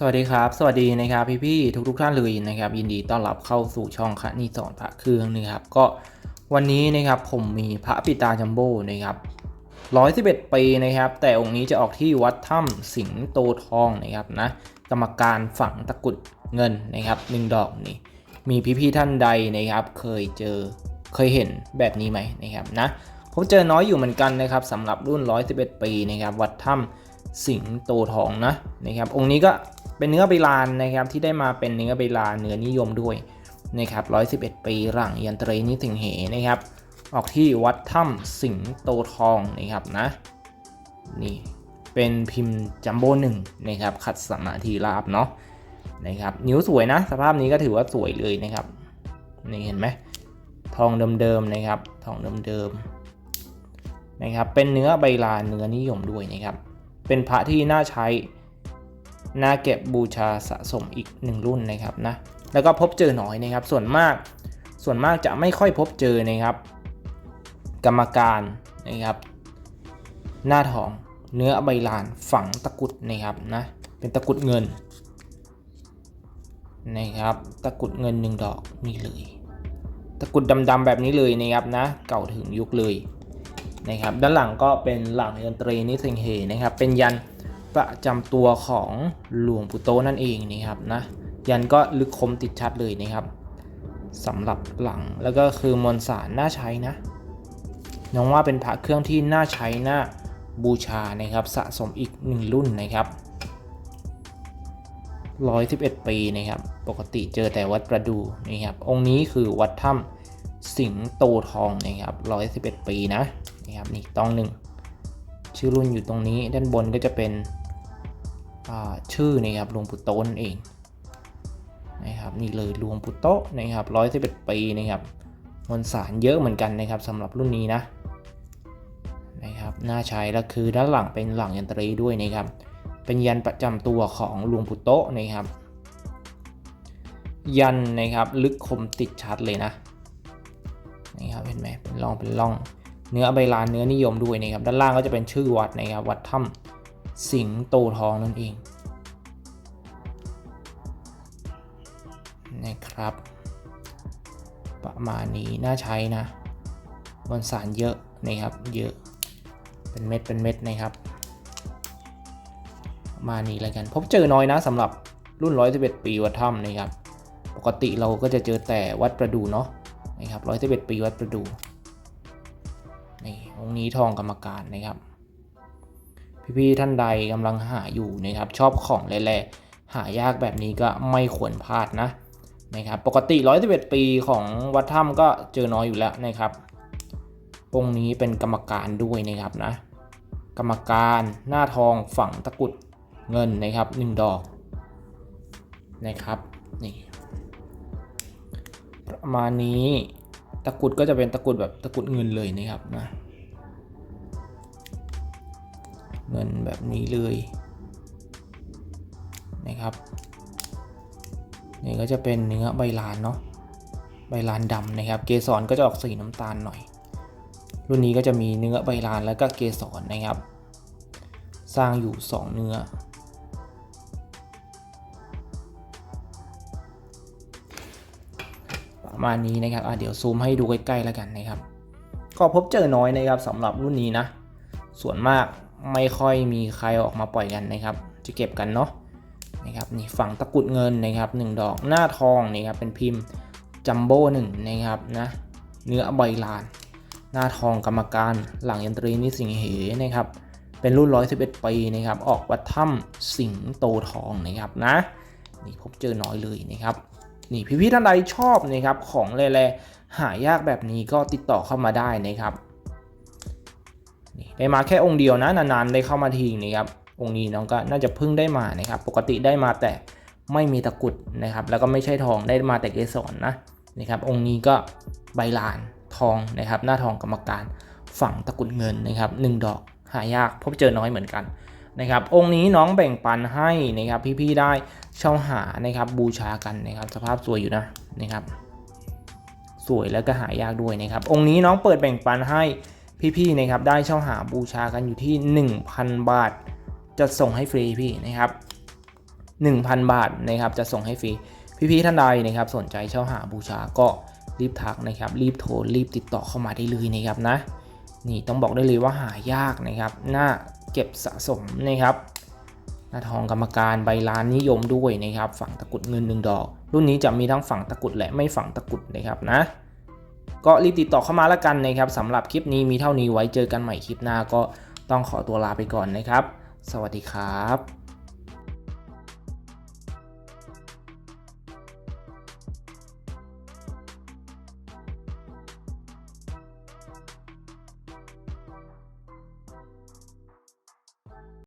สวัสดีครับ สวัสดีนะครับพี่พี่ทุกทุกท่านเลยนะครับ ยินดีต้อนรับเข้าสู่ช่องคณิสอนพระเครื่องนะครับ ก็วันนี้นะครับผมมีพระปิตาจัมโบ้นะครับ111ปีนะครับ แต่องค์นี้จะออกที่วัดถ้ำสิงโตทองนะครับนะกรรมการฝังตะกุดเงินนะครับหนึ่งดอกนี่มีพี่พี่ท่านใดนะครับ เคยเจอเคยเห็นแบบนี้ไหมนะครับนะผมเจอน้อยอยู่เหมือนกันนะครับสำหรับรุ่น 111 ปีนะครับวัดถ้ำสิงโตทองนะนะครับองค์นี้ก็ เป็นเนื้อใบลานนะครับที่ได้มาเป็นเนื้อใบลานเนื้อนิยมด้วยนะครับ111 ปีหลังยันตรีนิสิงเหนะครับ ออกที่วัดถ้ำสิงโตทองนะครับนะนี่เป็นพิมพ์จัมโบ้หนึ่งนะครับขัดสมาธิราบเนาะนะครับนิ้วสวยนะ สภาพนี้ก็ถือว่าสวยเลยนะครับนี่เห็นไหมทองเดิมๆนะครับ ทองเดิมๆนะครับ เป็นเนื้อใบลานเนื้อนิยมด้วยนะครับ เป็นพระที่น่าใช้ น่าเก็บบูชาสะสมอีกหนึ่งรุ่นนะครับนะแล้วก็พบเจอน้อยนะครับ ส่วนมากส่วนมากจะไม่ค่อยพบเจอนะครับ กรรมการนะครับ หน้าทองเนื้อใบลานฝังตะกุดนะครับนะเป็นตะกุดเงินนะครับ ตะกุดเงินหนึ่งดอกนี่เลย ตะกุดดำๆแบบนี้เลยนะครับนะ เก่าถึงยุคเลยนะครับ ด้านหลังก็เป็นหลังยันตรีนิสิงเหนะครับ เป็นยัน ประจำตัวของหลวงปู่โตนั่นเองนะครับนะยันก็ลึกคมติดชัดเลยนะครับสำหรับหลังแล้วก็คือมวลสารน่าใช้นะน้องว่าเป็นพระเครื่องที่น่าใช้น่าบูชานะครับสะสมอีกหนึ่งรุ่นนะครับ111 ปีนะครับปกติเจอแต่วัดประดูนะครับองค์นี้คือวัดถ้ำสิงโตทองนะครับ111 ปีนะนะครับนี่ต้องหนึ่งชื่อรุ่นอยู่ตรงนี้ด้านบนก็จะเป็น ชื่อนะครับหลวงปู่โตนั่นเองนะครับนี่เลยหลวงปู่โตนะครับร้อยสิบเอ็ดปีนะครับมวลสารเยอะเหมือนกันนะครับสำหรับรุ่นนี้นะนะครับน่าใช้แล้วคือด้านหลังเป็นหลังยันตรีด้วยนะครับ เป็นยันประจำตัวของหลวงปู่โตนะครับ ยันนะครับลึกคมติดชัดเลยนะนี่ครับเห็นไหมเป็นร่องเป็นร่อง เนื้อใบลานเนื้อนิยมด้วยนะครับ ด้านล่างก็จะเป็นชื่อวัดนะครับวัดถ้ำ สิงโตทองนั่นเองนะครับ ประมาณนี้น่าใช้นะมวลสารเยอะนะครับเยอะเป็นเม็ดเป็นเม็ดนะครับประมาณนี้แล้วกัน พบเจอน้อยนะสำหรับรุ่น 111 ปีวัดถ้ำนะครับ ปกติเราก็จะเจอแต่วัดประดูเนาะนะครับ111 ปีวัดประดูนี่องค์นี้ทองกรรมการนะครับ พี่ๆท่านใดกำลังหาอยู่นะครับชอบของแร่ๆหายากแบบนี้ก็ไม่ควรพลาดนะนะครับปกติ 111 ปีของวัดถ้ำก็เจอน้อยอยู่แล้วนะครับองค์นี้เป็นกรรมการด้วยนะครับนะกรรมการหน้าทองฝังตะกุดเงินนะครับหนึ่งดอกนะครับนี่ประมาณนี้ตะกุดก็จะเป็นตะกุดแบบตะกุดเงินเลยนะครับนะ เงินแบบนี้เลยนะครับนี่ก็จะเป็นเนื้อใบลานเนาะใบลานดำนะครับ เกสรก็จะออกสีน้ำตาลหน่อย รุ่นนี้ก็จะมีเนื้อใบลานแล้วก็เกสรนะครับ สร้างอยู่ 2 เนื้อ ประมาณนี้นะครับอะเดี๋ยวซูมให้ดูใกล้ๆแล้วกันนะครับ ก็พบเจอน้อยนะครับสำหรับรุ่นนี้นะ ส่วนมาก ไม่ค่อยมีใครออกมาปล่อยกันนะครับ จะเก็บกันเนาะนะครับนี่ฝั่งตะกุดเงินนะครับหนึ่งดอกหน้าทองนะครับเป็นพิมพ์จัมโบ้หนึ่งนะครับนะเนื้อใบลาน หน้าทองกรรมการหลังยันตรีนิสิงเหนะครับเป็นรุ่น 111 ปีนะครับ ออกวัดถ้ำสิงโตทองนะครับนะนี่พบเจอน้อยเลยนะครับ นี่พี่ๆท่านใดชอบนะครับของแร่ๆหายากแบบนี้ก็ติดต่อเข้ามาได้นะครับ ได้มาแค่องค์เดียวนะนานๆได้เข้ามาทีนะครับองค์นี้น้องก็น่าจะพิ่งได้มานะครับปกติได้มาแต่ไม่มีตะกุดนะครับ แล้วก็ไม่ใช่ทองได้มาแต่เกสรนะนะครับองค์นี้ก็ใบลานทองนะครับหน้าทองกรรมการฝั่งตะกุดเงินนะครับหนึ่งดอกหายากพบเจอน้อยเหมือนกันนะครับองค์นี้น้องแบ่งปันให้นะครับพี่ๆได้เช่าหานะครับบูชากันนะครับสภาพสวยอยู่นะนะครับ สวยแล้วก็หายากด้วยนะครับองค์นี้น้องเปิดแบ่งปันให้ พี่ๆนะครับได้เช่าหาบูชากันอยู่ที่ 1,000 บาท จะส่งให้ฟรีพี่นะครับ1,000 บาทนะครับจะส่งให้ฟรีพี่ๆท่านใดนะครับสนใจเช่าหาบูชาก็รีบทักนะครับรีบโทรรีบติดต่อเข้ามาได้เลยนะครับนะนี่ต้องบอกได้เลยว่าหายากนะครับน่าเก็บสะสมนะครับหน้าทองกรรมการใบลานนิยมด้วยนะครับ ฝั่งตะกุดเงินหนึ่งดอก รุ่นนี้จะมีทั้งฝั่งตะกุดและไม่ฝั่งตะกุดนะครับนะ ก็รีบติดต่อเข้ามาแล้วกันนะครับสำหรับคลิปนี้มีเท่านี้ไว้เจอกันใหม่คลิปหน้าก็ต้องขอตัวลาไปก่อนนะครับ สวัสดีครับ